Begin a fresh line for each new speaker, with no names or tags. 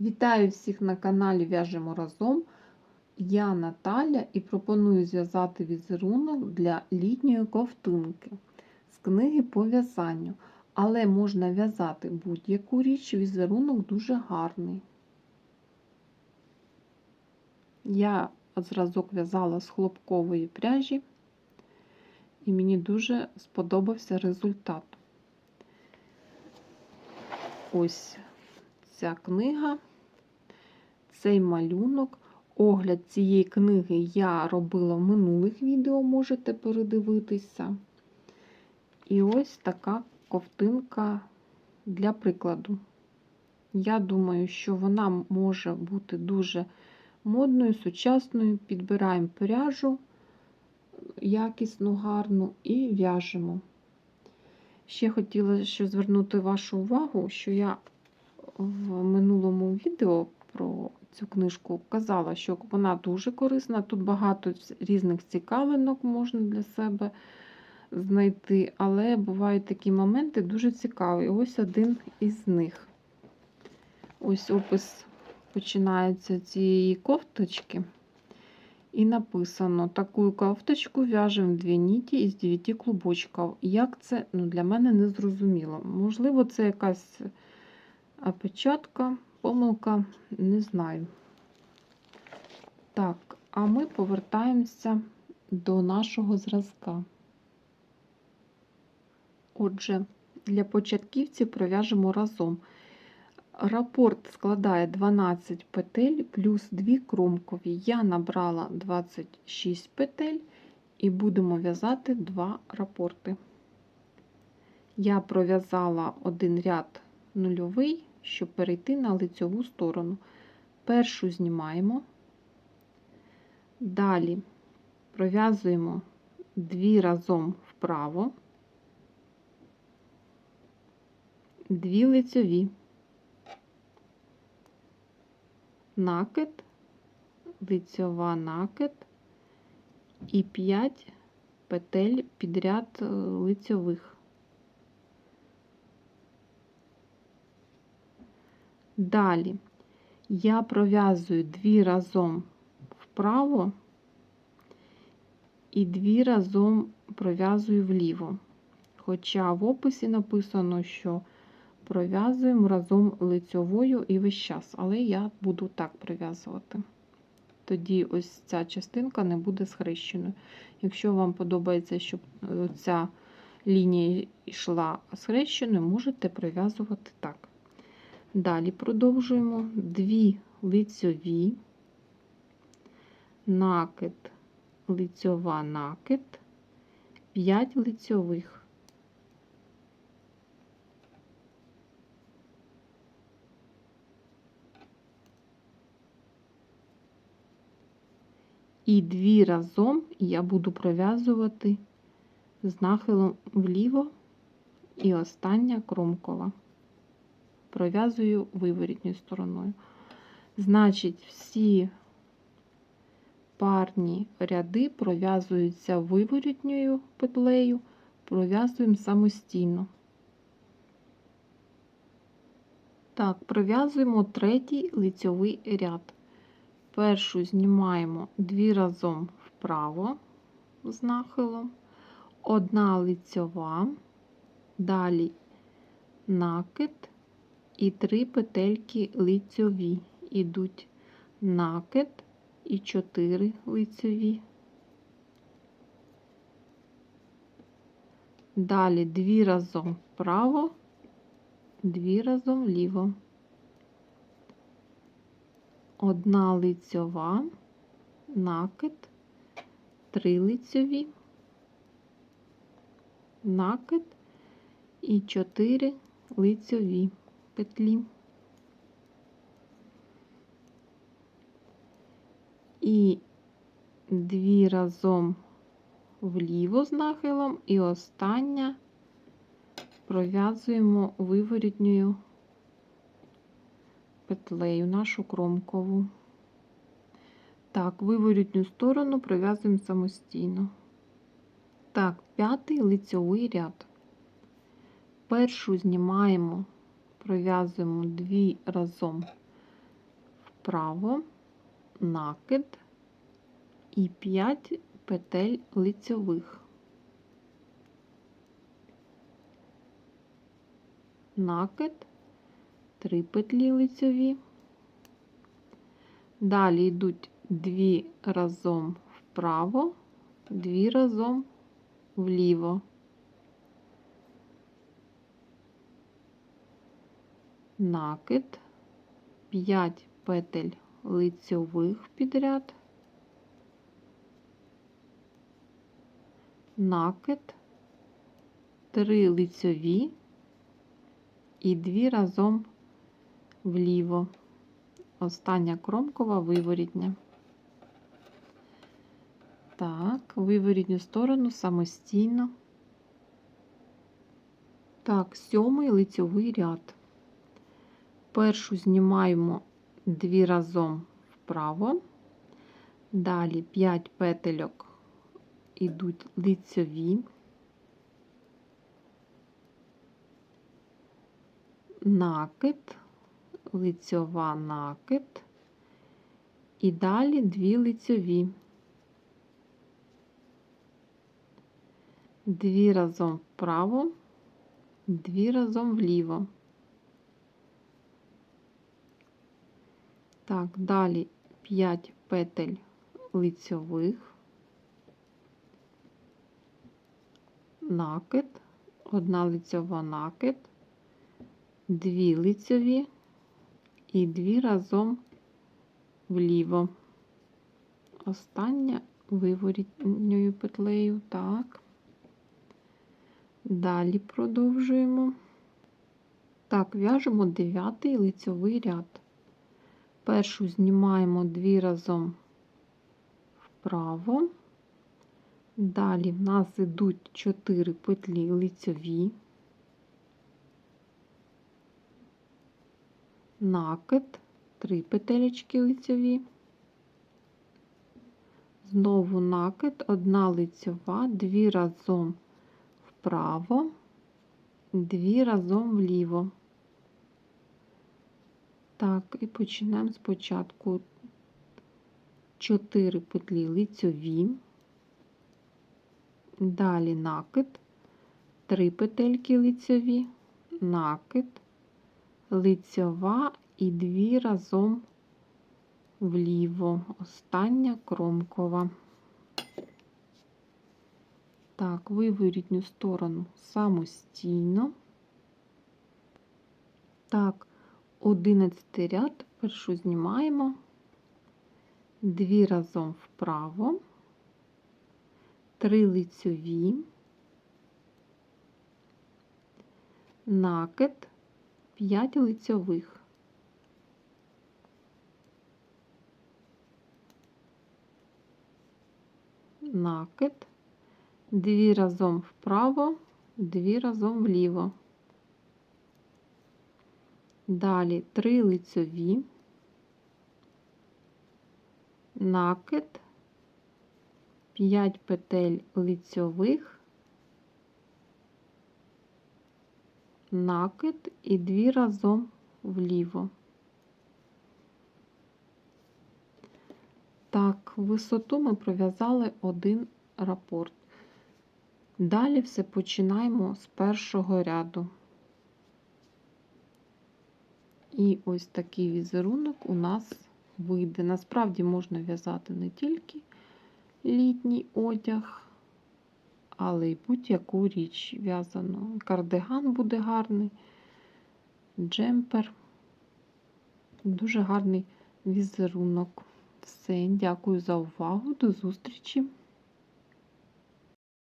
Вітаю всіх на каналі В'яжемо разом. Я Наталя і пропоную зв'язати візерунок для літньої ковтинки з книги по в'язанню. Але можна в'язати будь-яку річ, візерунок дуже гарний. Я зразок в'язала з хлопкової пряжі, і мені дуже сподобався результат. Ось ця книга, цей малюнок. Огляд цієї книги я робила в минулих відео, можете передивитися. І ось така ковтинка для прикладу. Я думаю, що вона може бути дуже модною, сучасною. Підбираємо пряжу якісну, гарну і в'яжемо. Ще хотіла ще звернути вашу увагу, що я в минулому відео про цю книжку казала, що вона дуже корисна. Тут багато різних цікавинок можна для себе знайти, але бувають такі моменти дуже цікаві. Ось один із них. Ось опис починається цієї кофточки. І написано: таку кофточку в'яжемо дві ніті із 9 клубочків. Як це ну, для мене не зрозуміло. Можливо, це якась опечатка, помилка, не знаю. Так, а ми повертаємося до нашого зразка. Отже, для початківців пров'яжемо разом. Рапорт складає 12 петель плюс 2 кромкові. Я набрала 26 петель і будемо в'язати 2 рапорти. Я пров'язала один ряд нульовий, щоб перейти на лицьову сторону. Першу знімаємо, далі пров'язуємо 2 разом вправо, 2 лицьові. накид, лицьова накид і 5 петель підряд е, лицьових. Далі я пров'язую дві разом вправо і дві разом пров'язую вліво. Хоча в описі написано, що пров'язуємо разом лицьовою і весь час, але я буду так пров'язувати. Тоді ось ця частинка не буде схрещеною. Якщо вам подобається, щоб ця лінія йшла схрещеною, можете пров'язувати так. Далі продовжуємо дві лицьові, накид, лицьова накид, 5 лицьових. І дві разом я буду пров'язувати з нахилом вліво і остання кромкова. Пров'язую виворітньою стороною. Значить, всі парні ряди пров'язуються виворітньою петлею, пров'язуємо самостійно. Так, пров'язуємо третій лицьовий ряд. Першу знімаємо дві разом вправо з нахилом, одна лицьова, далі накид і три петельки лицьові. Ідуть накид і чотири лицьові. Далі дві разом вправо, дві разом вліво одна лицьова, накид, три лицьові, накид і чотири лицьові петлі. І дві разом вліво з нахилом, і остання пров'язуємо виворітньою петлею нашу кромкову. Так, виворітню сторону пров'язуємо самостійно. Так, п'ятий лицьовий ряд. Першу знімаємо, пров'язуємо дві разом вправо, накид і 5 петель лицьових. Накид, 3 петлі лицьові. Далі йдуть 2 разом вправо, 2 разом вліво. Накид, 5 петель лицьових підряд, накид, 3 лицьові і 2 разом вліво. Остання кромкова виворітня. Так, виворітню сторону самостійно. Так, сьомий лицьовий ряд. Першу знімаємо дві разом вправо, далі 5 петельок ідуть лицьові, накид, лицьова накид, і далі дві лицьові. Дві разом вправо, дві разом вліво. Так, далі 5 петель лицьових, накид, одна лицьова накид, дві лицьові і дві разом вліво. Остання виворітньою петлею, так. Далі продовжуємо. Так, в'яжемо дев'ятий лицьовий ряд. Першу знімаємо дві разом вправо. Далі в нас йдуть 4 петлі лицьові, накид, 3 петелечки лицьові, знову накид, одна лицьова, дві разом вправо, дві разом вліво. Так, і почнемо спочатку. 4 петлі лицьові, далі накид, 3 петельки лицьові, накид, лицьова і 2 разом вліво, остання кромкова. Так, виворітню сторону самостійно. Так, 11 ряд, першу знімаємо, дві разом вправо, три лицьові, накид, 5 лицьових. Накид, дві разом вправо, дві разом вліво. Далі 3 лицьові, накид, 5 петель лицьових, накид і 2 разом вліво. Так, висоту ми пров'язали один рапорт. Далі все починаємо з першого ряду. І ось такий візерунок у нас вийде. Насправді можна в'язати не тільки літній одяг, але й будь-яку річ в'язану. Кардиган буде гарний, джемпер. Дуже гарний візерунок. Все, дякую за увагу, до зустрічі!